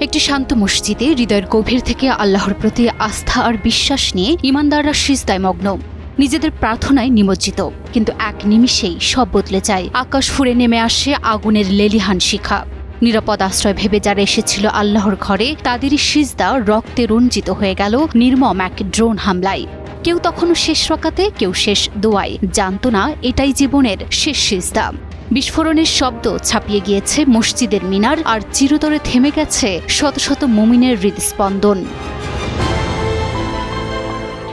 একটি শান্ত মসজিদে হৃদয়ের গভীর থেকে আল্লাহর প্রতি আস্থা আর বিশ্বাস নিয়ে ইমানদাররা সিজদায় মগ্ন। নিজেদের প্রার্থনায় নিমজ্জিত, কিন্তু এক নিমিষেই সব বদলে যায়। আকাশ ফুঁড়ে নেমে আসে আগুনের লেলিহান শিখা। নিরাপদ আশ্রয় ভেবে যারা এসেছিল আল্লাহর ঘরে, তাদেরই সিজদা রক্তে রঞ্জিত হয়ে গেল নির্মম এক ড্রোন হামলায়। কেউ তখনও শেষ রকাতে, কেউ শেষ দোয়ায়। জানত না, এটাই জীবনের শেষ সিজদা। বিস্ফোরণের শব্দ ছাপিয়ে গিয়েছে মসজিদের মিনার আর চিরতরে থেমে গেছে শত শত মুমিনের হৃদস্পন্দন।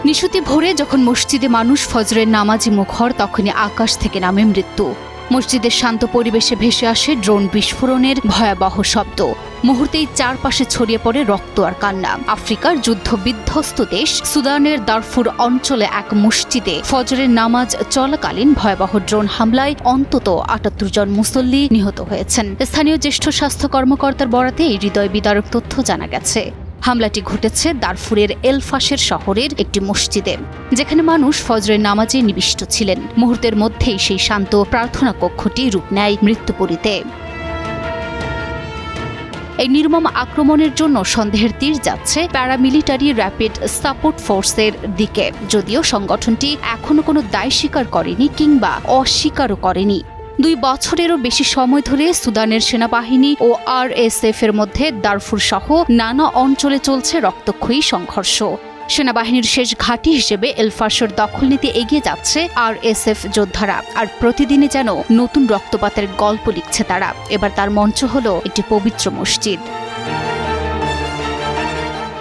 নিশুতি ভোরে যখন মসজিদে মানুষ ফজরের নামাজি মুখর, তখনই আকাশ থেকে নামে মৃত্যু। মসজিদের শান্ত পরিবেশে ভেসে আসে ড্রোন বিস্ফোরণের ভয়াবহ শব্দ। মুহূর্তেই চারপাশে ছড়িয়ে পড়ে রক্ত আর কান্না। আফ্রিকার যুদ্ধ বিধ্বস্ত দেশ সুদানের দারফুর অঞ্চলে এক মসজিদে ফজরের নামাজ চলাকালীন ভয়াবহ ড্রোন হামলায় অন্তত আটাত্তর জন মুসল্লি নিহত হয়েছেন। স্থানীয় জ্যেষ্ঠ স্বাস্থ্য কর্মকর্তার বরাতে এই হৃদয় বিদারক তথ্য জানা গেছে। হামলাটি ঘটেছে দারফুরের এলফাসের শহরের একটি মসজিদে, যেখানে মানুষ ফজরের নামাজে নিবিষ্ট ছিলেন। মুহূর্তের মধ্যেই সেই শান্ত প্রার্থনা কক্ষটি রূপ নেয় মৃত্যুপুরীতে। এই নির্মম আক্রমণের জন্য সন্দেহের তীর যাচ্ছে প্যারামিলিটারি র্যাপিড সাপোর্ট ফোর্সের দিকে, যদিও সংগঠনটি এখনও কোনো দায় স্বীকার করেনি কিংবা অস্বীকারও করেনি। দুই বছরেরও বেশি সময় ধরে সুদানের সেনাবাহিনী ও আরএসএফ এর মধ্যে দারফুর সহ নানা অঞ্চলে চলছে রক্তক্ষয়ী সংঘর্ষ। সেনাবাহিনীর শেষ ঘাঁটি হিসেবে এলফাসের দখল নিতে এগিয়ে যাচ্ছে আরএসএফ যোদ্ধারা, আর প্রতিদিনই যেন নতুন রক্তপাতের গল্প লিখছে তারা। এবার তার মঞ্চ হল একটি পবিত্র মসজিদ।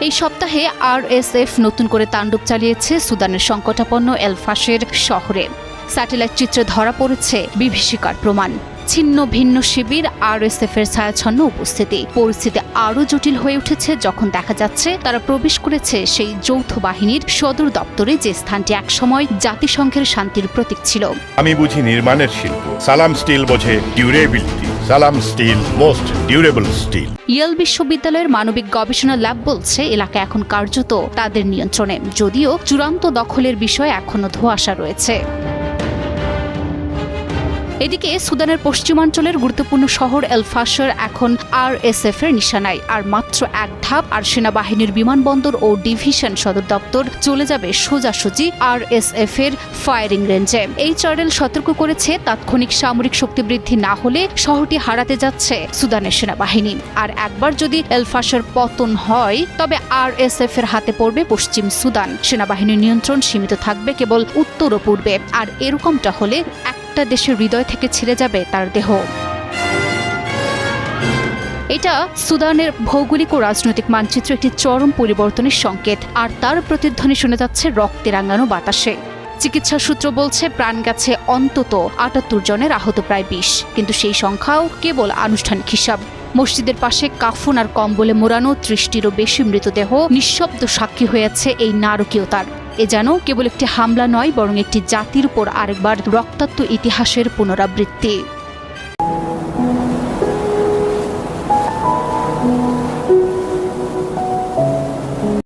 এই সপ্তাহে আরএসএফ নতুন করে তাণ্ডব চালিয়েছে সুদানের সংকটাপন্ন এলফাসের শহরে। স্যাটেলাইট চিত্রে ধরা পড়েছে বিভীষিকার প্রমাণ। ছিন্ন ভিন্ন শিবির আর আরএসএফ এর ছায়াছন্ন উপস্থিতি। পরিস্থিতি আরও জটিল হয়ে উঠেছে যখন দেখা যাচ্ছে তারা প্রবেশ করেছে সেই যৌথ বাহিনীর সদর দপ্তরে যে স্থানটি একসময় জাতিসংঘের শান্তির প্রতীক ছিল। আমি বুঝি নির্মাণের শিল্প। সালাম স্টিল বোঝে ডিউরেবিলিটি। সালাম steel most durable steel. Yale বিশ্ববিদ্যালয়ের মানবিক গবেষণা ল্যাব বলছে এলাকা এখন কার্যত তাদের নিয়ন্ত্রণে। যদিও চূড়ান্ত দখলের বিষয়ে এখনও ধোঁয়াশা রয়েছে। এদিকে সুদানের পশ্চিমাঞ্চলের গুরুত্বপূর্ণ শহর এলফাসার এখন আর এস এফ এর নিশানায়। আর মাত্র এক ধাপ আর সেনাবাহিনীর বিমানবন্দর ও ডিভিশন সদর দপ্তর চলে যাবে সোজাসুজি আর এস এফ এর ফায়ারিং রেঞ্জে। এই চ্যানেল সতর্ক করেছে, তাৎক্ষণিক সামরিক শক্তি বৃদ্ধি না হলে শহরটি হারাতে যাচ্ছে সুদানের সেনাবাহিনী। আর একবার যদি এলফাসার পতন হয়, তবে আর এস এফ এর হাতে পড়বে পশ্চিম সুদান। সেনাবাহিনীর নিয়ন্ত্রণ সীমিত থাকবে কেবল উত্তর ও পূর্বে। আর এরকমটা হলে একটা দেশের হৃদয় থেকে ছিঁড়ে যাবে তার দেহ। এটা সুদানের ভৌগোলিক ও রাজনৈতিক মানচিত্র একটি চরম পরিবর্তনের সংকেত, আর তার প্রতিধ্বনি শোনা যাচ্ছে রক্তে রাঙানো বাতাসে। চিকিৎসা সূত্র বলছে, প্রাণ গেছে অন্তত আটাত্তর জনের, আহত প্রায় বিশ। কিন্তু সেই সংখ্যাও কেবল আনুষ্ঠানিক হিসাব। মসজিদের পাশে কাফন আর কম্বলে মোড়ানো ত্রিশটিরও বেশি মৃতদেহ নিঃশব্দ সাক্ষী হয়েছে এই নারকীয়তার। এ যেন কেবল একটি হামলা নয় বরং একটি জাতির উপর আরেকবার রক্তাক্ত ইতিহাসের পুনরাবৃত্তি।